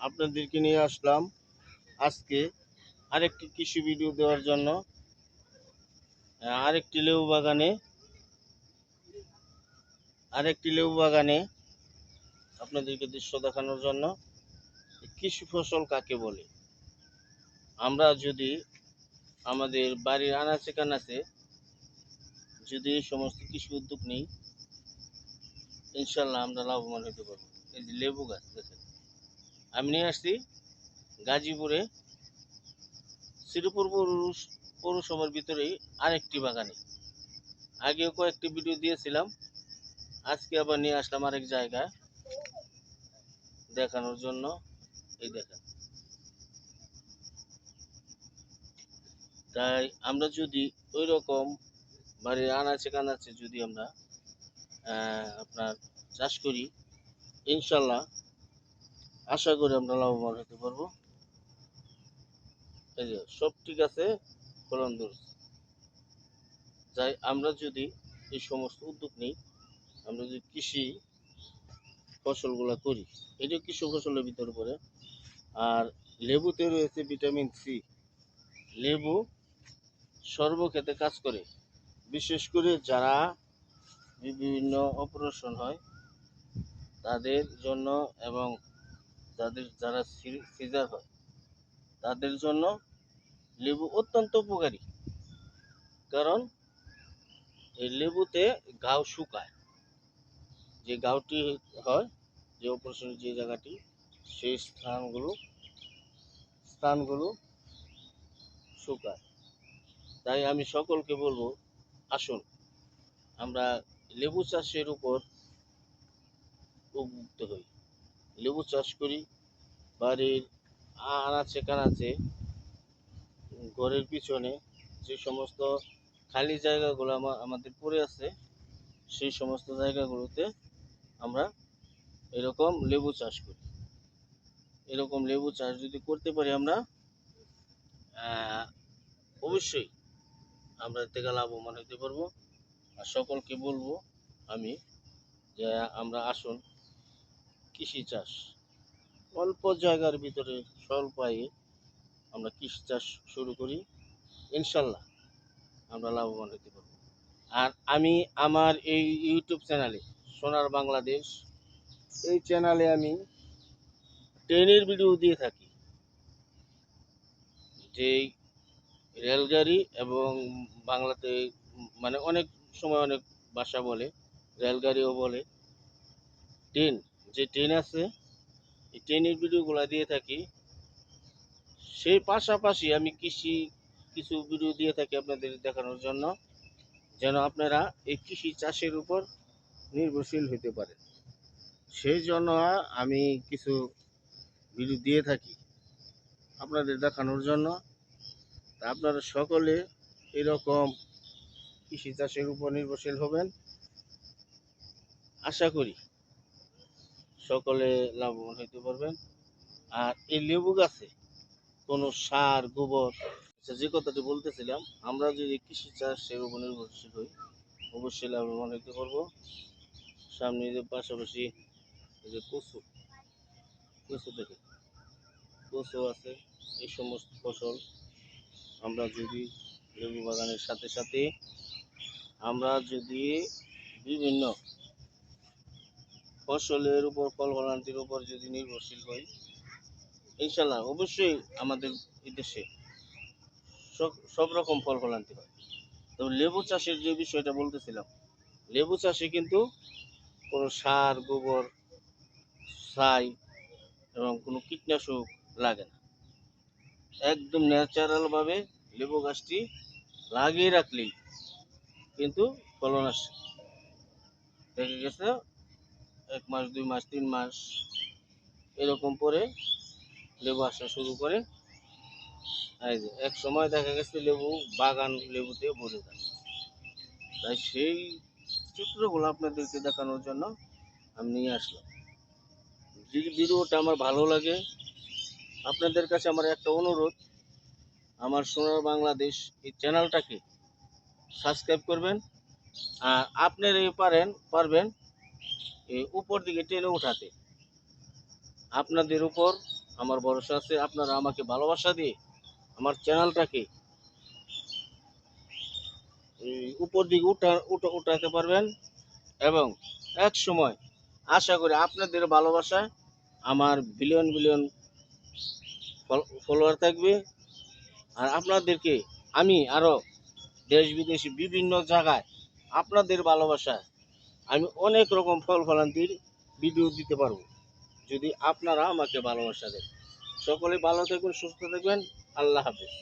আপনাদেরকে নিয়ে আসলাম আজকে আরেকটি কৃষি ভিডিও দেওয়ার জন্য। আরেকটি লেবু বাগানে, আরেকটি লেবু বাগানে আপনাদেরকে দৃশ্য দেখানোর জন্য কৃষি ফসল কাকে বলে। আমরা যদি আমাদের বাড়ির আনাচে কানাচে যদি এই সমস্ত কৃষি উদ্যোগ নিই, ইনশাল্লাহ আমরা লাভবান হতে পারব। এই যে লেবু গাছ, দেখেন। আমি নিয়ে আসছি গাজীপুরে শ্রীপুর পৌর পৌরসভার ভিতরেই আরেকটি বাগানে। আগেও কয়েকটি ভিডিও দিয়েছিলাম, আজকে আবার নিয়ে আসলাম আরেক জায়গায় দেখানোর জন্য। এই দেখেন। তাই আমরা যদি ওই রকম বাড়ির আনাচে কানাচে যদি আমরা আপনার চাষ করি, ইনশাল্লাহ আশা করি আমরা লাভবান হতে পারব। এই যে, সব ঠিক আছে ফলন ধরছে। তাই আমরা যদি এই সমস্ত উদ্যোগ নিই, আমরা যদি কৃষি ফসলগুলো করি এটা কৃষি ফসলের ভিতরে পড়ে। আর লেবুতে রয়েছে ভিটামিন সি লেবু সর্বক্ষেত্রে কাজ করে। বিশেষ করে যারা বিভিন্ন অপারেশন হয়, তাদের জন্য এবং যাদের যারা সিজার হয়, তাদের জন্য লেবু অত্যন্ত উপকারী। কারণ এই লেবুতে গাও শুকায়। যে গাওটি হয়, যে অপারেশনের যে জায়গাটি, সেই স্থানগুলো স্থানগুলো শুকায়। তাই আমি সকলকে বলব, আসুন, আমরা লেবু চাষের উপর উদ্বুদ্ধ হই। লেবু চাষ করি, বাড়ির আনাচে কানাচে ঘরের পিছনে যে সমস্ত খালি জায়গাগুলো আমা- আমাদের পড়ে আছে, সেই সমস্ত জায়গাগুলোতে আমরা এরকম লেবু চাষ করি। এরকম লেবু চাষ যদি করতে পারি আমরা অবশ্যই আমরা থেকে লাভবান হতে পারব। আর সকলকে বলব আমি যে আমরা আসুন কৃষি চাষ। অল্প জায়গার ভিতরে স্বল্প আয়ে আমরা কৃষি চাষ শুরু করি। ইনশাল্লাহ আমরা লাভবান হতে পারব। আর আমি আমার এই ইউটিউব চ্যানেলে, সোনার বাংলাদেশ, এই চ্যানেলে আমি ট্রেনের ভিডিও দিয়ে থাকি। যেই রেলগাড়ি এবং বাংলাতে মানে অনেক সময় অনেক ভাষা বলে, রেলগাড়িও বলে। ট্রেন যে ট্রেন আছে, এই ট্রেনের ভিডিওগুলো দিয়ে থাকি। সেই পাশাপাশি আমি কৃষি, কিছু ভিডিও দিয়ে থাকি আপনাদের দেখানোর জন্য, যেন আপনারা এই কৃষি চাষের উপর নির্ভরশীল হতে পারেন। সেই জন্য আমি কিছু ভিডিও দিয়ে থাকি আপনাদের দেখানোর জন্য। আপনারা সকলে এরকম কৃষি চাষের উপর নির্ভরশীল হবেন। আশা করি সকলে লাভবান হইতে পারবেন। আর এই লেবু গাছে কোনো সার গোবর আচ্ছা, যে কথাটি বলতেছিলাম আমরা যদি কৃষি চাষ চাষের উপর নির্ভরশীল হই অবশ্যই লাভবান হইতে পারব। সামনে যে পাশাপাশি যে কচু কচু থেকে কচু আছে এই সমস্ত ফসল আমরা যদি লেবু বাগানের সাথে সাথে আমরা যদি বিভিন্ন ফসলের উপর ফল ফলান্তির উপর যদি নির্ভরশীল হই ইনশাল্লাহ অবশ্যই আমাদের দেশে সব সব রকম ফল ফলান্তি হয়। তো লেবু চাষের যে বিষয়টা বলতেছিলাম, লেবু চাষে কিন্তু কোনো সার, গোবর ছাই এবং কোনো কীটনাশক লাগে না। একদম ন্যাচারালভাবে লেবু গাছটি লাগিয়ে রাখলেই কিন্তু ফলন আসে। দেখা গেছে এক মাস, দুই মাস, তিন মাস এরকম পরে লেবু আসা শুরু করে। এই যে, এক সময় দেখা গেছে লেবু বাগান লেবুতে ভরে যায়। তাই সেই চিত্রগুলো আপনাদেরকে দেখানোর জন্য আমি নিয়ে আসলাম। যদি ভিডিওটা আমার ভালো লাগে। আপনাদের কাছে আমার একটা অনুরোধ। আমার সোনার বাংলাদেশ এই চ্যানেলটাকে সাবস্ক্রাইব করবেন। আর আপনারা পারেন, পারবেন উপর দিকে টেনে উঠাতে। আপনাদের উপর আমার ভরসা আছে, আপনারা আমাকে ভালোবাসা দিয়ে আমার চ্যানেলটাকে উপর দিকে উঠা উঠা, উঠাতে পারবেন এবং এক সময় আশা করি আপনাদের ভালোবাসা আমার বিলিয়ন বিলিয়ন ফলোয়ার থাকবে। আর আপনাদেরকে আমি আরও দেশ বিদেশি বিভিন্ন জায়গায় আপনাদের ভালোবাসা আমি অনেক রকম ফল ফলান্তির ভিডিও দিতে পারব। যদি আপনারা আমাকে ভালোবাসা দেন। সকলে ভালো থাকবেন সুস্থ থাকবেন। আল্লাহ হাফেজ।